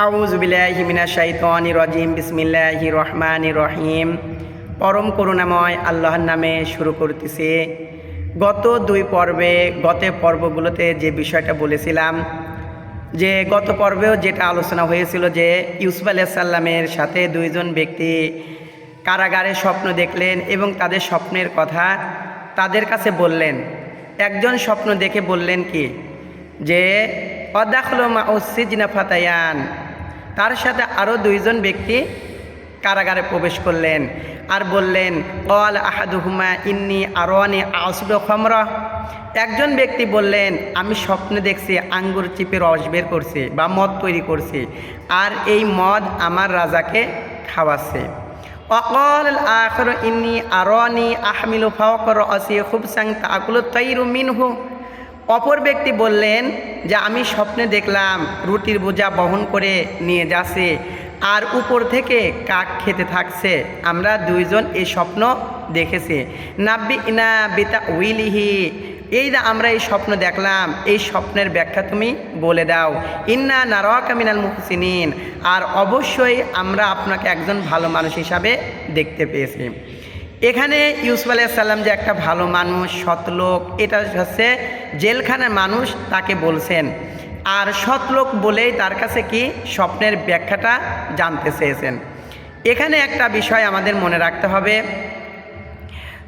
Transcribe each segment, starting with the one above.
আউজবিল্লাহিমিনা শাইতানি রজিম, বিসমিল্লাহি রহমান রহিম। পরম করুণাময় আল্লাহর নামে শুরু করতেছি। গত দুই পর্বে, গত পর্বগুলোতে যে বিষয়টা বলেছিলাম, যে গত পর্বেও যেটা আলোচনা হয়েছিল যে ইউসুফ আলাইসাল্লামের সাথে দুইজন ব্যক্তি কারাগারে স্বপ্ন দেখলেন এবং তাদের স্বপ্নের কথা তাদের কাছে বললেন। একজন স্বপ্ন দেখে বললেন কি? যে, অদাখল মা ওসিজনা ফাতায়ান। তার সাথে আরও দুইজন ব্যক্তি কারাগারে প্রবেশ করলেন আর বললেন, কল আহাদুহুমা ইন্নি আরোয়ানি আসব খমরা। একজন ব্যক্তি বললেন, আমি স্বপ্নে দেখছি আঙ্গুর চিপে রস বের করছে বা মদ তৈরি করছে আর এই মদ আমার রাজাকে খাওয়াচ্ছে। অকল আখর ইন্নি আরনি আহমিলু ফাওকর অসি খুব সাং তাকুল তৈরু মিনহু। অপর ব্যক্তি বললেন যে, আমি স্বপ্নে দেখলাম রুটির বোঝা বহন করে নিয়ে যাচ্ছে আর উপর থেকে কাক খেতে থাকছে। আমরা দুইজন এই স্বপ্ন দেখেছি। নাব্বি ইনা বিতা উইলিহি। এই যে আমরা এই স্বপ্ন দেখলাম। এই স্বপ্নের ব্যাখ্যা তুমি বলে দাও। ইন্না নারকা মিনাল মুহসিনিন। আর অবশ্যই আমরা আপনাকে একজন ভালো মানুষ হিসাবে দেখতে পেয়েছি। এখানে ইউসুফ আলাইসাল্লাম যে একটা ভালো মানুষ সৎলোক এটা হচ্ছে জেলখানার মানুষ তাকে বলছেন। আর সৎলোক বলেই তার কাছে কি স্বপ্নের ব্যাখ্যাটা জানতে চেয়েছেন। এখানে একটা বিষয় আমাদের মনে রাখতে হবে।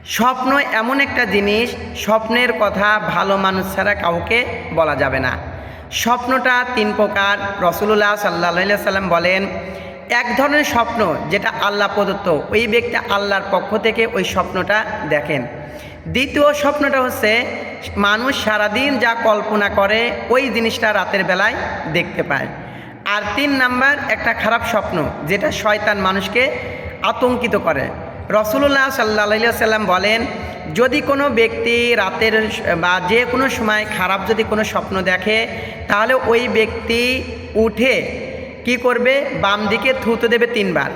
স্বপ্ন এমন একটা জিনিস, স্বপ্নের কথা ভালো মানুষ ছাড়া কাউকে বলা যাবে না। স্বপ্নটা তিন প্রকার। রসুল্লাহ সাল্লাহ সাল্লাম বলেন এক ধরনের স্বপ্ন যেটা আল্লাহ প্রদত্ত। ওই ব্যক্তি আল্লাহর পক্ষ থেকে ওই স্বপ্নটা দেখেন। দ্বিতীয় স্বপ্নটা হচ্ছে, মানুষ সারাদিন যা কল্পনা করে, ওই জিনিসটা রাতের বেলায় দেখতে পায়। আর তিন নাম্বার, একটা খারাপ স্বপ্ন যেটা শয়তান মানুষকে আতঙ্কিত করে। রসুল্লাহ সাল্লা সাল্লাম বলেন, যদি কোনো ব্যক্তি রাতের বা যে কোনো সময় খারাপ যদি কোনো স্বপ্ন দেখে, তাহলে ওই ব্যক্তি উঠে কি করবে? বাম দিকে থুতে দেবে তিনবার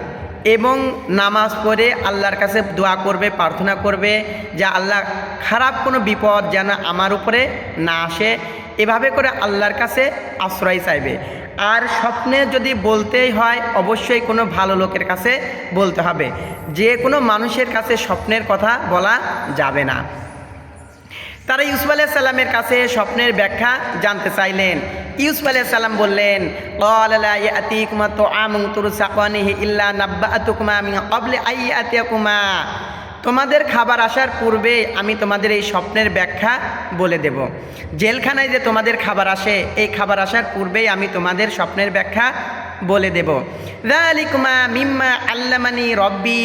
এবং নামাজ পড়ে আল্লাহর কাছে দোয়া করবে, প্রার্থনা করবে যে আল্লাহ খারাপ কোনো বিপদ যেন আমার উপরে না আসে। এভাবে করে আল্লাহর কাছে আশ্রয় চাইবে। আর স্বপ্নে যদি বলতেই হয়, অবশ্যই কোনো ভালো লোকের কাছে বলতে হবে। যে কোনো মানুষের কাছে স্বপ্নের কথা বলা যাবে না। তারা ইউসুফ আলাহ সাল্লামের কাছে স্বপ্নের ব্যাখ্যা জানতে চাইলেন। ইউসুফ আলাহ সাল্লাম বললেন আতিকুমা তো আমং তুরু সাকানিহি ইল্লা নাব্বা আতুকুমা আমি অবলে আই আতিয়াকুমা তোমাদের খাবার আসার পূর্বে আমি তোমাদের এই স্বপ্নের ব্যাখ্যা বলে দেব। জেলখানায় যে তোমাদের খাবার আসে, এই খাবার আসার পূর্বেই আমি তোমাদের স্বপ্নের ব্যাখ্যা বলে দেব। রালিকুমা মিম্মা আল্লামানি রব্বি।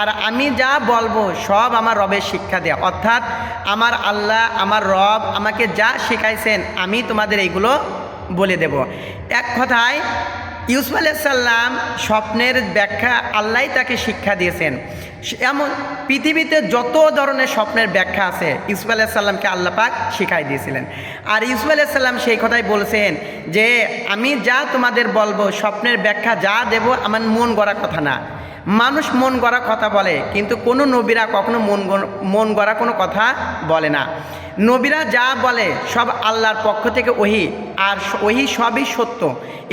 আর আমি যা বলব সব আমার রবের শিক্ষা দেয়া। অর্থাৎ আমার আল্লাহ, আমার রব আমাকে যা শেখাইছেন, আমি তোমাদের এইগুলো বলে দেব। এক কথায়, ইউসুফ আলাইসাল্লাম স্বপ্নের ব্যাখ্যা আল্লাহ তাকে শিক্ষা দিয়েছেন। এমন পৃথিবীতে যত ধরনের স্বপ্নের ব্যাখ্যা আছে, ইউসুফ আলাইসাল্লামকে আল্লাহ পাক শিখাই দিয়েছিলেন। আর ইউসুফ আলাইসাল্লাম সেই কথাই বলছেন যে, আমি যা তোমাদের বলব, স্বপ্নের ব্যাখ্যা যা দেব, আমার মন গড়া কথা না। মানুষ মন গড়া কথা বলে, কিন্তু কোনো নবীরা কখনো মন মন গড়া কোনো কথা বলে না। নবীরা যা বলে সব আল্লাহর পক্ষ থেকে ওহি, আর ওহি সবই সত্য।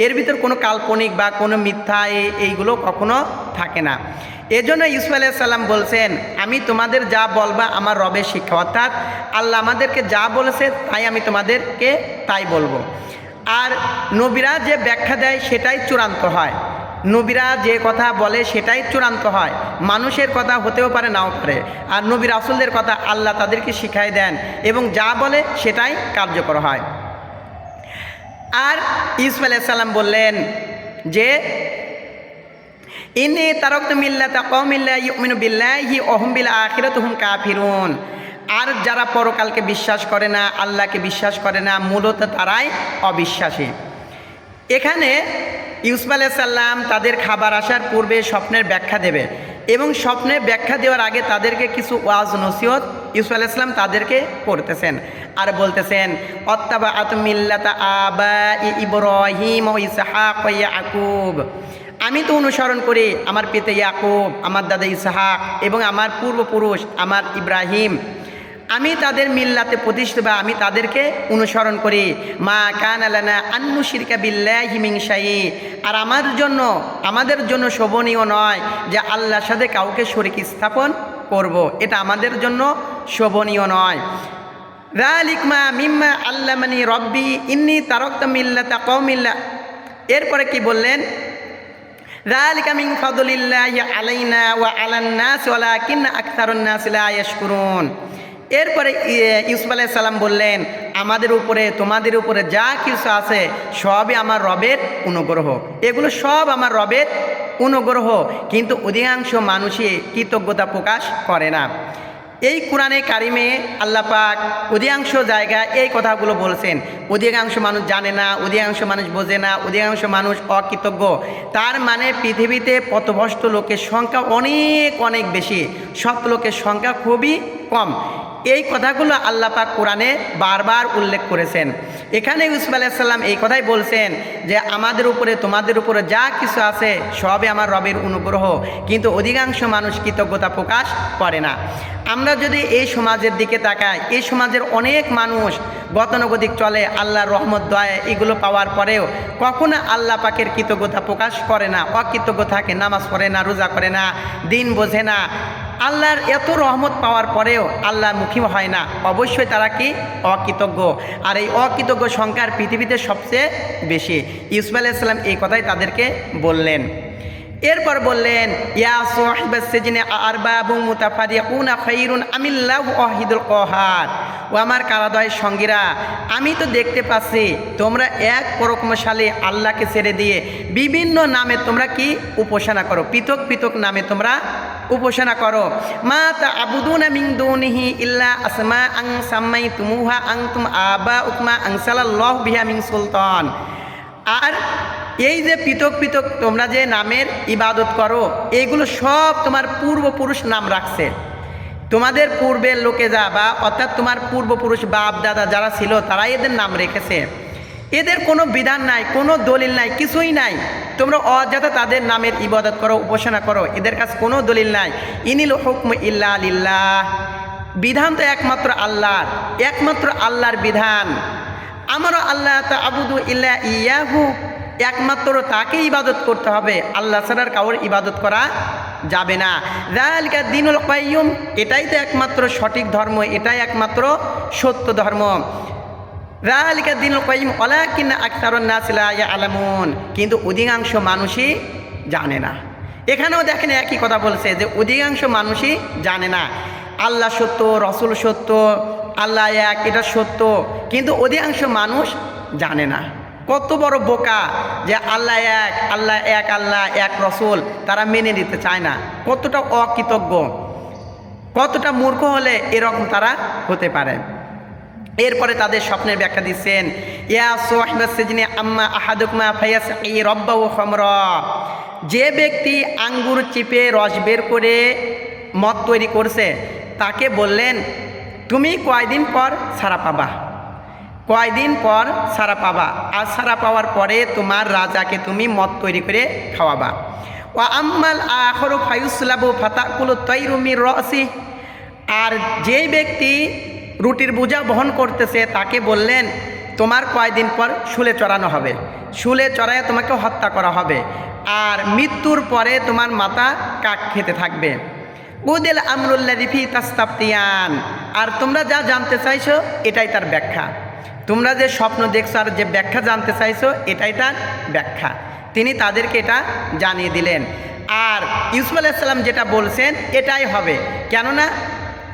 এর ভিতর কোনো কাল্পনিক বা কোনো মিথ্যা এইগুলো কখনো থাকে না। এজন্য ইসু আলাইসাল্লাম বলছেন, আমি তোমাদের যা বলবা আমার রবের শিক্ষা। অর্থাৎ আল্লাহ আমাদেরকে যা বলেছে তাই আমি তোমাদেরকে তাই বলব। আর নবীরা যে ব্যাখ্যা দেয় সেটাই চূড়ান্ত হয়। নবীরা যে কথা বলে সেটাই চূড়ান্ত হয়। মানুষের কথা হতেও পারে, নাও পারে। আর নবী রাসুলদের কথা আল্লাহ তাদেরকে শিখাই দেন এবং যা বলে সেটাই কার্যকর হয়। আর ইউসুফ আলাইসাল্লাম বললেন যে ইনি তারক মিল্লাতা কমিল্লা ইউমিনু বিল্লাহি ওহম বিল আখিরাত হুম কাফিরুন। আর যারা পরকালকে বিশ্বাস করে না, আল্লাহকে বিশ্বাস করে না, মূলত তারাই অবিশ্বাসী। এখানে ইউসুফ সাল্লাম তাদের খাবার আসার পূর্বে স্বপ্নের ব্যাখ্যা দেবে এবং স্বপ্নে ব্যাখ্যা দেওয়ার আগে তাদেরকে কিছু ওয়াজ, নসিহত ইউসুফ আলাইসলাম তাদেরকে করতেছেন আর বলতেছেন অত্তাবা আতমিল্লাতা আবা ইব্রাহিম ও ইসাহাক আকুব আমি তো অনুসরণ করি আমার পিতা ইয়াকুব, আমার দাদা ইসাহাক এবং আমার পূর্বপুরুষ, আমার ইব্রাহিম। আমি তাদের মিল্লাতে প্রতিষ্ঠিত বা আমি তাদেরকে অনুসরণ করি। মা কান আলানা আন্নু শিরকা বিল্লাহি মিন শাইই। আর আমার জন্য, আমাদের জন্য শোভনীয় নয় যে আল্লাহর সাথে কাউকে শরিক স্থাপন করব। এটা আমাদের জন্য শোভনীয় নয়। রালিকমা মিম্মা আল্লামানি রব্বি ইন্নি তারক্ত মিল্লাতা কৌমিল্লা এরপরে কি বললেন? ফাদলিল্লাহি আলাইনা ওয়া আলান নাস ওয়ালাকিন আকতারুন নাস লা ইয়াশকুরুন। এরপরে ইউসুফ সালাম বললেন, আমাদের উপরে, তোমাদের উপরে যা কিছু আছে, সবই আমার রবের অনুগ্রহ। এগুলো সব আমার রবের অনুগ্রহ। কিন্তু অধিকাংশ মানুষই কৃতজ্ঞতা প্রকাশ করে না। এই কোরআনে কারিমে আল্লাহ পাক অধিকাংশ জায়গায় এই কথাগুলো বলছেন। অধিকাংশ মানুষ জানে না, অধিকাংশ মানুষ বোঝে না, অধিকাংশ মানুষ অকৃতজ্ঞ। তার মানে পৃথিবীতে পথভ্রষ্ট লোকের সংখ্যা অনেক অনেক বেশি। সৎ লোকের সংখ্যা খুবই কম। এই কথাগুলো আল্লাহ পাক কোরআনে বারবার উল্লেখ করেছেন। এখানে ইউসুফ আলাইসাল্লাম এই কথাই বলছেন যে, আমাদের উপরে, তোমাদের উপরে যা কিছু আছে, সবই আমার রবের অনুগ্রহ। কিন্তু অধিকাংশ মানুষ কৃতজ্ঞতা প্রকাশ করে না। আমরা যদি এই সমাজের দিকে তাকাই, এই সমাজের অনেক মানুষ গতানুগতিক চলে, আল্লাহর রহমত, দয়া, এগুলো পাওয়ার পরেও কখনো আল্লাহ পাকের কৃতজ্ঞতা প্রকাশ করে না, অকৃতজ্ঞ থাকে, নামাজ পড়ে না, রোজা করে না, দিন বোঝে না। আল্লাহর এত রহমত পাওয়ার পরেও আল্লাহর মুখী হয় না। অবশ্যই তারা কি? অকৃতজ্ঞ। আর এই অকৃতজ্ঞ সংখ্যার পৃথিবীতে সবচেয়ে বেশি। ইউসুফ আলাইসাল্লাম এই কথাই তাদেরকে বললেন। এরপর বললেন, ইয়া সাহিবাস সিজনে আরবাবু মুতাফারিকুনা খাইরুন আমিল্লাহু ওয়াহিদুল কহার। ও আমার কারাদয়ের সঙ্গীরা, আমি তো দেখতে পাচ্ছি, তোমরা এক পরকমশালী আল্লাহকে ছেড়ে দিয়ে বিভিন্ন নামে তোমরা কি উপাসনা করো? পৃথক পৃথক নামে তোমরা উপাসনা করো। মা তা আবুদুনা মিন দুনিহি ইল্লা আসমা আং সাম্মাই তুমুহা আং তুম আবা উকমা আং সাল্লাল্লাহু বিহা মিন সুলতান। আর এই যে পৃথক পৃথক তোমরা যে নামের ইবাদত করো, এগুলো সব তোমার পূর্বপুরুষ নাম রাখছে। তোমাদের পূর্বের লোকে যা বা অর্থাৎ তোমার পূর্বপুরুষ বাপ দাদা যারা ছিল, তারাই এদের নাম রেখেছে। এদের কোনো বিধান নাই, কোনো দলিল নাই, কিছুই নাই। তোমরা অযথা তাদের নামের ইবাদত করো, উপাসনা করো, এদের কাছে কোনো দলিল নাই। ইনিল হুকম ইল্লা লিল্লাহ। বিধান তো একমাত্র আল্লাহর একমাত্র আল্লাহর বিধান। আমারও আল্লাহ তা আবুদু ইল্লা ইয়াহু। একমাত্র তাকে ইবাদত করতে হবে, আল্লাহ ছাড়ার কাউর ইবাদত করা যাবে না। রায়ালিকা দিনুল কাইয়ুম, এটাই তো একমাত্র সঠিক ধর্ম, এটাই একমাত্র সত্য ধর্ম। রায়ালিকা দিনুল কাইয়ুম অলাকিন নাসিলা আলামুন কিন্তু অধিকাংশ মানুষই জানে না। এখানেও দেখেন একই কথা বলছে যে অধিকাংশ মানুষই জানে না। আল্লাহ সত্য, রসুল সত্য, আল্লাহ এক, এটা সত্য। কিন্তু অধিকাংশ মানুষ জানে না। কত বড় বোকা যে আল্লাহ এক আল্লাহ এক আল্লাহ এক রসুল তারা মেনে নিতে চায় না। কতটা অকৃতজ্ঞ, কতটা মূর্খ হলে এরকম তারা হতে পারে। এরপরে তাদের স্বপ্নের ব্যাখ্যা দিচ্ছেন, ইয়া আম্মা আহাদুকমা ফায়াস এই রব্বা ও যে ব্যক্তি আঙ্গুর চিপে রস বের করে মদ তৈরি করছে, তাকে বললেন, তুমি কয়দিন পর ছাড়া পাবা? কয়দিন পর সারা পাবা? আর সারা পাওয়ার পরে তোমার রাজাকে তুমি মদ তৈরি করে খাওয়াবা। ও আম্মাল আখরু ফায়ুসলাবু ফাতাকুল তৈরুমির রসি। আর যেই ব্যক্তি রুটির বোঝা বহন করতেছে, তাকে বললেন, তোমার কয়দিন পর শুলে চড়ানো হবে? শুলে চড়ায় তোমাকে হত্যা করা হবে। আর মৃত্যুর পরে তোমার মাথা কাক খেতে থাকবে। বুদিল আমরুল্লা রিফি তাস্তাপ্তিয়ান আর তোমরা যা জানতে চাইছো, এটাই তার ব্যাখ্যা। তোমরা যে স্বপ্ন দেখছ আর যে ব্যাখ্যা জানতে চাইছো, এটাই তার ব্যাখ্যা। তিনি তাদেরকে এটা জানিয়ে দিলেন। আর ইউসুফ আলাইসাল্লাম যেটা বলছেন, এটাই হবে। কেননা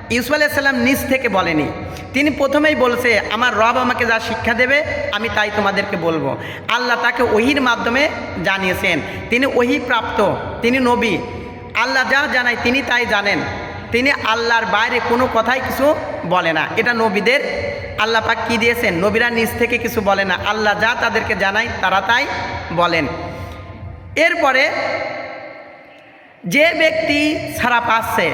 ইউসুফ আলাইসাল্লাম নিজ থেকে বলেনি। তিনি প্রথমেই বলছে, আমার রব আমাকে যা শিক্ষা দেবে, আমি তাই তোমাদেরকে বলব। আল্লাহ তাকে ওহির মাধ্যমে জানিয়েছেন। তিনি ওহি প্রাপ্ত তিনি নবী। আল্লাহ যা জানায় তিনি তাই জানেন। তিনি আল্লাহর বাইরে কোনো কথাই কিছু বলে না। এটা নবীদের। আল্লাহ পাক কী দিয়েছেন? নবীরা নিজ থেকে কিছু বলে না। আল্লাহ যা তাদেরকে জানায় তারা তাই বলেন। এরপরে যে ব্যক্তি ছাড়া পাচ্ছে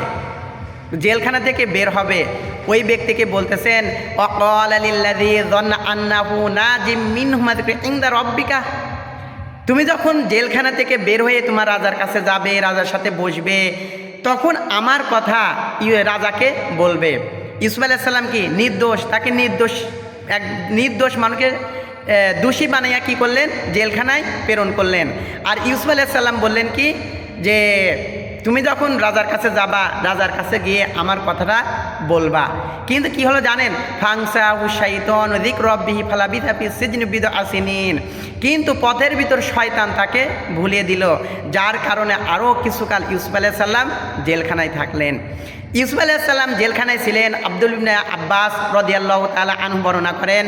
জেলখানা থেকে বের হবে। ওই ব্যক্তিকে বলতেছেন, অকল আলিল্লাদি না জিম তুমি যখন জেলখানা থেকে বের হয়ে তোমার রাজার কাছে যাবে, রাজার সাথে বসবে, তখন আমার কথা ইয়ে রাজাকে বলবে। ইউসুফ আলাইসাল্লাম কি নির্দোষ? তাকে নির্দোষ, এক নির্দোষ মানুষকে দোষী বানাইয়া কি করলেন? জেলখানায় প্রেরণ করলেন। আর ইউসুফ আলাইসাল্লাম বললেন কি যে তুমি যখন রাজার কাছে যাবা, রাজার কাছে গিয়ে আমার কথাটা বলবা। কিন্তু কি হলো জানেন? ফাংসা উসাইতন দিক রব্বিহি ফালাবিদ হাফি সিজনবিদ আসিনিন কিন্তু পথের ভিতর শয়তান তাকে ভুলিয়ে দিল, যার কারণে আরও কিছুকাল ইউসুফ আলাইসাল্লাম জেলখানায় থাকলেন। ইউসুফ আলাইসাল্লাম জেলখানায় ছিলেন। আব্দুল আব্বাস রদিয়াল্লাহ তালা আনহু বর্ণনা করেন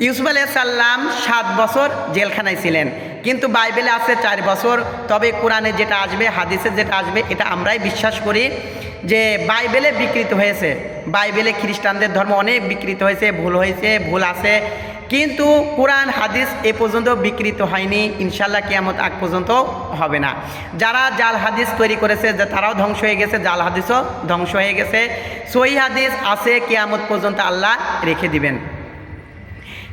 ইউসুফ আলাইসাল্লাম সাত বছর জেলখানায় ছিলেন। কিন্তু বাইবেলে আছে চার বছর। তবে কোরআনে যেটা আসবে, হাদিসে যেটা আসবে, এটা আমরাই বিশ্বাস করি যে বাইবেলে বিকৃত হয়েছে। বাইবেলে খ্রিস্টানদের ধর্ম অনেক বিকৃত হয়েছে, ভুল হয়েছে, ভুল আছে। কিন্তু কোরআন, হাদিস এ পর্যন্ত বিকৃত হয়নি। ইনশাল্লাহ কিয়ামত আগ পর্যন্ত হবে না। যারা জাল হাদিস তৈরি করেছে তারাও ধ্বংস হয়ে গেছে, জাল হাদিসও ধ্বংস হয়ে গেছে। সই হাদিস আছে, কিয়ামত পর্যন্ত আল্লাহ রেখে দিবেন।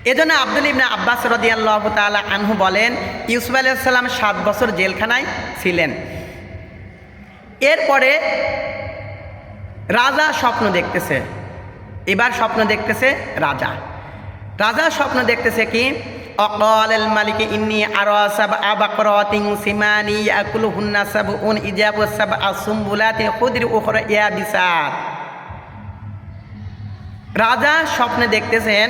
এজন্য আব্দুল ইবনে আব্বাস রদিয়াল্লাহ তাআলা আনহু বলেন, ইউসুফ আলাইসাল্লাম সাত বছর জেলখানায় ছিলেন। এরপরে রাজা স্বপ্ন দেখতেছে। এবার স্বপ্ন দেখতেছে রাজা। রাজা স্বপ্ন দেখতেছে কি? অকল মালিক ইন্নি আরও সাব আবাকরাতিন সিমানি ইয়াকুলু হুন্না সাব উন ইজাবু সাব আসুম্বুলাতি খুদরি উখরা ইয়া রাজা স্বপ্নে দেখতেছেন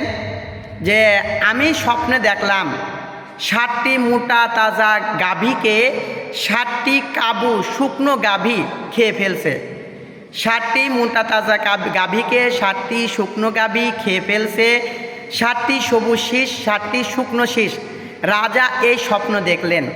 যে আমি স্বপ্নে দেখলাম ষাটটি মোটা তাজা গাভীকে ষাটটি কাবু শুকনো গাভী খেয়ে ফেলছে। ষাটটি মোটা তাজা গাভ- গাভীকে ষাটটি শুকনো গাভী খেয়ে ফেলছে। ষাটটি সবুজ শীষ ষাটটি শুকনো শীষ। রাজা এই স্বপ্ন দেখলেন।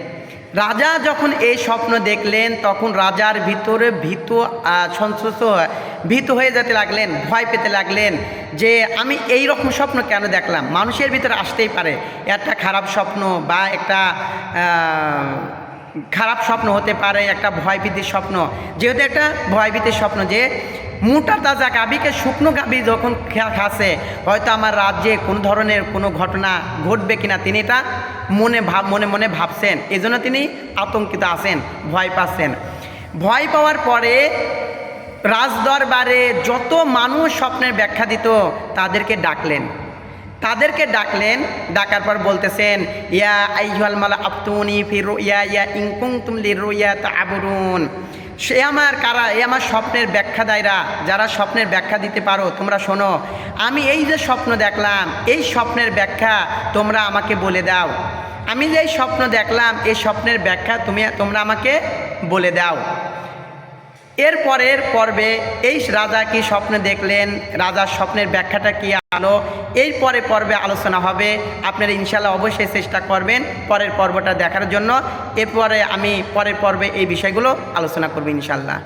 রাজা যখন এই স্বপ্ন দেখলেন, তখন রাজার ভিতরে ভীত হয়ে- ভীত হয়ে যেতে লাগলেন, ভয় পেতে লাগলেন যে আমি এই রকম স্বপ্ন কেন দেখলাম? মানুষের ভিতরে আসতেই পারে। একটা খারাপ স্বপ্ন বা একটা খারাপ স্বপ্ন হতে পারে, একটা ভয়ভীতির স্বপ্ন। যেহেতু একটা ভয়ভীতির স্বপ্ন যে মোটা তাজা গাভীকে শুকনো গাভী যখন খা- খাচ্ছে হয়তো আমার রাজ্যে কোন ধরনের কোনো ঘটনা ঘটবে কিনা তিনি এটা মনে ভাব, মনে মনে ভাবছেন। এজন্য তিনি আতঙ্কিত আছেন, ভয় পাচ্ছেন। ভয় পাওয়ার পরে রাজদরবারে যত মানুষ স্বপ্নের ব্যাখ্যা দিত, তাদেরকে ডাকলেন। তাদেরকে ডাকলেন, ডাকার পর বলতেছেন, ইয়া আইহাল মালা আপ্তুনি ফির ইয়া ইয়া ইনকুং তুমলি রুইয়া তা আবরুন সে আমার কারা, এ আমার স্বপ্নের ব্যাখ্যা দায়রা, যারা স্বপ্নের ব্যাখ্যা দিতে পারো, তোমরা শোনো, আমি এই যে স্বপ্ন দেখলাম, এই স্বপ্নের ব্যাখ্যা তোমরা আমাকে বলে দাও। আমি যে স্বপ্ন দেখলাম, এই স্বপ্নের ব্যাখ্যা তুমি, তোমরা আমাকে বলে দাও। এর পরের পর্বে এই রাজা কি স্বপ্নে দেখলেন? রাজার স্বপ্নের ব্যাখ্যাটা কি আলো? এই পরে পর্বে আলোচনা হবে। আপনারা ইনশাল্লাহ অবশ্যই চেষ্টা করবেন পরের পর্বটা দেখার জন্য। এরপরে আমি পরের পর্বে এই বিষয়গুলো আলোচনা করব ইনশাল্লাহ